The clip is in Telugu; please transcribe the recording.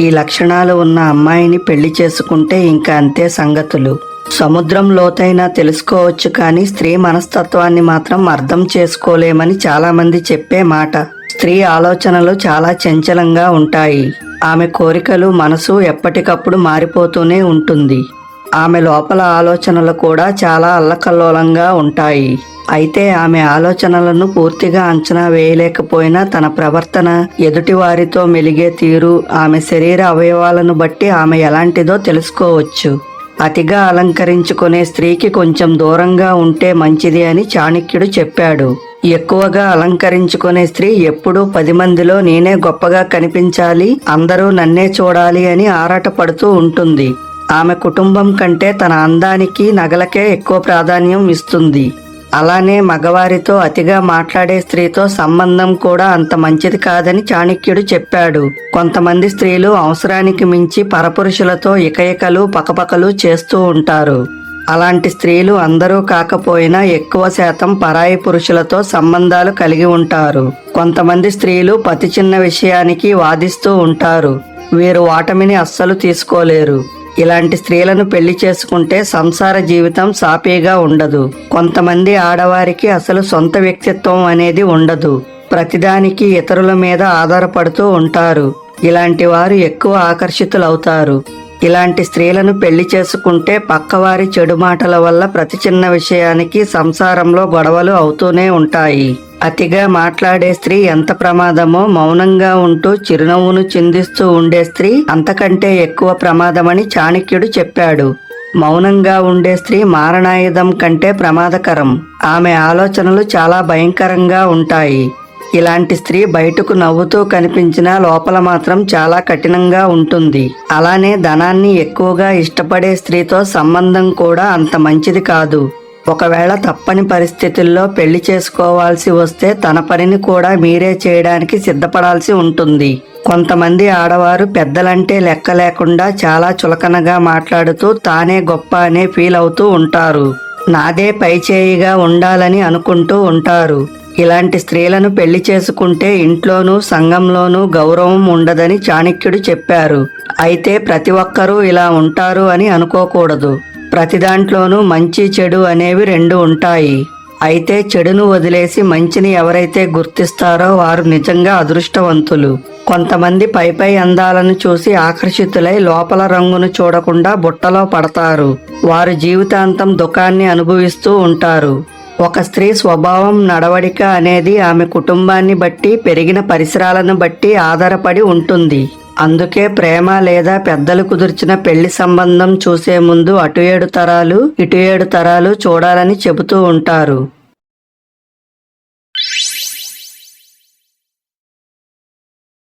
ఈ లక్షణాలు ఉన్న అమ్మాయిని పెళ్ళి చేసుకుంటే ఇంకా అంతే సంగతులు. సముద్రం లోతైనా తెలుసుకోవచ్చు కానీ స్త్రీ మనస్తత్వాన్ని మాత్రం అర్థం చేసుకోలేమని చాలామంది చెప్పే మాట. స్త్రీ ఆలోచనలు చాలా చంచలంగా ఉంటాయి. ఆమె కోరికలు మనసు ఎప్పటికప్పుడు మారిపోతూనే ఉంటుంది. ఆమె లోపల ఆలోచనలు కూడా చాలా అల్లకల్లోలంగా ఉంటాయి. అయితే ఆమె ఆలోచనలను పూర్తిగా అంచనా వేయలేకపోయినా తన ప్రవర్తన ఎదుటివారితో మెలిగే తీరు ఆమె శరీర అవయవాలను బట్టి ఆమె ఎలాంటిదో తెలుసుకోవచ్చు. అతిగా అలంకరించుకునే స్త్రీకి కొంచెం దూరంగా ఉంటే మంచిది అని చాణక్యుడు చెప్పాడు. ఎక్కువగా అలంకరించుకునే స్త్రీ ఎప్పుడూ పది మందిలో నేనే గొప్పగా కనిపించాలి అందరూ నన్నే చూడాలి అని ఆరాటపడుతూ ఉంటుంది. ఆమె కుటుంబం కంటే తన అందానికి నగలకే ఎక్కువ ప్రాధాన్యం ఇస్తుంది. అలానే మగవారితో అతిగా మాట్లాడే స్త్రీతో సంబంధం కూడా అంత మంచిది కాదని చాణక్యుడు చెప్పాడు. కొంతమంది స్త్రీలు అవసరానికి మించి పరపురుషులతో ఇకయికలు పకపకలు చేస్తూ ఉంటారు. అలాంటి స్త్రీలు అందరూ కాకపోయినా ఎక్కువ శాతం పరాయి పురుషులతో సంబంధాలు కలిగి ఉంటారు. కొంతమంది స్త్రీలు పతి చిన్న విషయానికి వాదిస్తూ ఉంటారు. వీరు ఓటమిని అస్సలు తీసుకోలేరు. ఇలాంటి స్త్రీలను పెళ్ళి చేసుకుంటే సంసార జీవితం సాపీగా ఉండదు. కొంతమంది ఆడవారికి అసలు సొంత వ్యక్తిత్వం అనేది ఉండదు. ప్రతిదానికి ఇతరుల మీద ఆధారపడుతూ ఉంటారు. ఇలాంటి వారు ఎక్కువ ఆకర్షితులవుతారు. ఇలాంటి స్త్రీలను పెళ్ళి చేసుకుంటే పక్కవారి చెడు మాటల వల్ల ప్రతి చిన్న విషయానికి సంసారంలో గొడవలు అవుతూనే ఉంటాయి. అతిగా మాట్లాడే స్త్రీ ఎంత ప్రమాదమో మౌనంగా ఉంటూ చిరునవ్వును చిందిస్తూ ఉండే స్త్రీ అంతకంటే ఎక్కువ ప్రమాదమని చాణక్యుడు చెప్పాడు. మౌనంగా ఉండే స్త్రీ మారణాయుధం కంటే ప్రమాదకరం. ఆమె ఆలోచనలు చాలా భయంకరంగా ఉంటాయి. ఇలాంటి స్త్రీ బయటకు నవ్వుతూ కనిపించినా లోపల మాత్రం చాలా కఠినంగా ఉంటుంది. అలానే ధనాన్ని ఎక్కువగా ఇష్టపడే స్త్రీతో సంబంధం కూడా అంత మంచిది కాదు. ఒకవేళ తప్పని పరిస్థితుల్లో పెళ్ళి చేసుకోవాల్సి వస్తే తన పనిని కూడా మీరే చేయడానికి సిద్ధపడాల్సి ఉంటుంది. కొంతమంది ఆడవారు పెద్దలంటే లెక్క లేకుండా చాలా చులకనగా మాట్లాడుతూ తానే గొప్ప అనే ఫీల్ అవుతూ ఉంటారు. నాదే పైచేయిగా ఉండాలని అనుకుంటూ ఉంటారు. ఇలాంటి స్త్రీలను పెళ్ళి చేసుకుంటే ఇంట్లోనూ సంఘంలోనూ గౌరవం ఉండదని చాణక్యుడు చెప్పారు. అయితే ప్రతి ఒక్కరూ ఇలా ఉంటారు అని అనుకోకూడదు. ప్రతి దాంట్లోనూ మంచి చెడు అనేవి రెండు ఉంటాయి. అయితే చెడును వదిలేసి మంచిని ఎవరైతే గుర్తిస్తారో వారు నిజంగా అదృష్టవంతులు. కొంతమంది పైపై అందాలను చూసి ఆకర్షితులై లోపల రంగును చూడకుండా బుట్టలో పడతారు. వారు జీవితాంతం దుఃఖాన్ని అనుభవిస్తూ ఉంటారు. ఒక స్త్రీ స్వభావం నడవడిక అనేది ఆమె కుటుంబాన్ని బట్టి పెరిగిన పరిసరాలను బట్టి ఆధారపడి ఉంటుంది. అందుకే ప్రేమ లేదా పెద్దలు కుదిర్చిన పెళ్ళి సంబంధం చూసే ముందు అటు ఏడు తరాలు ఇటు ఏడు తరాలు చూడాలని చెబుతూ ఉంటారు.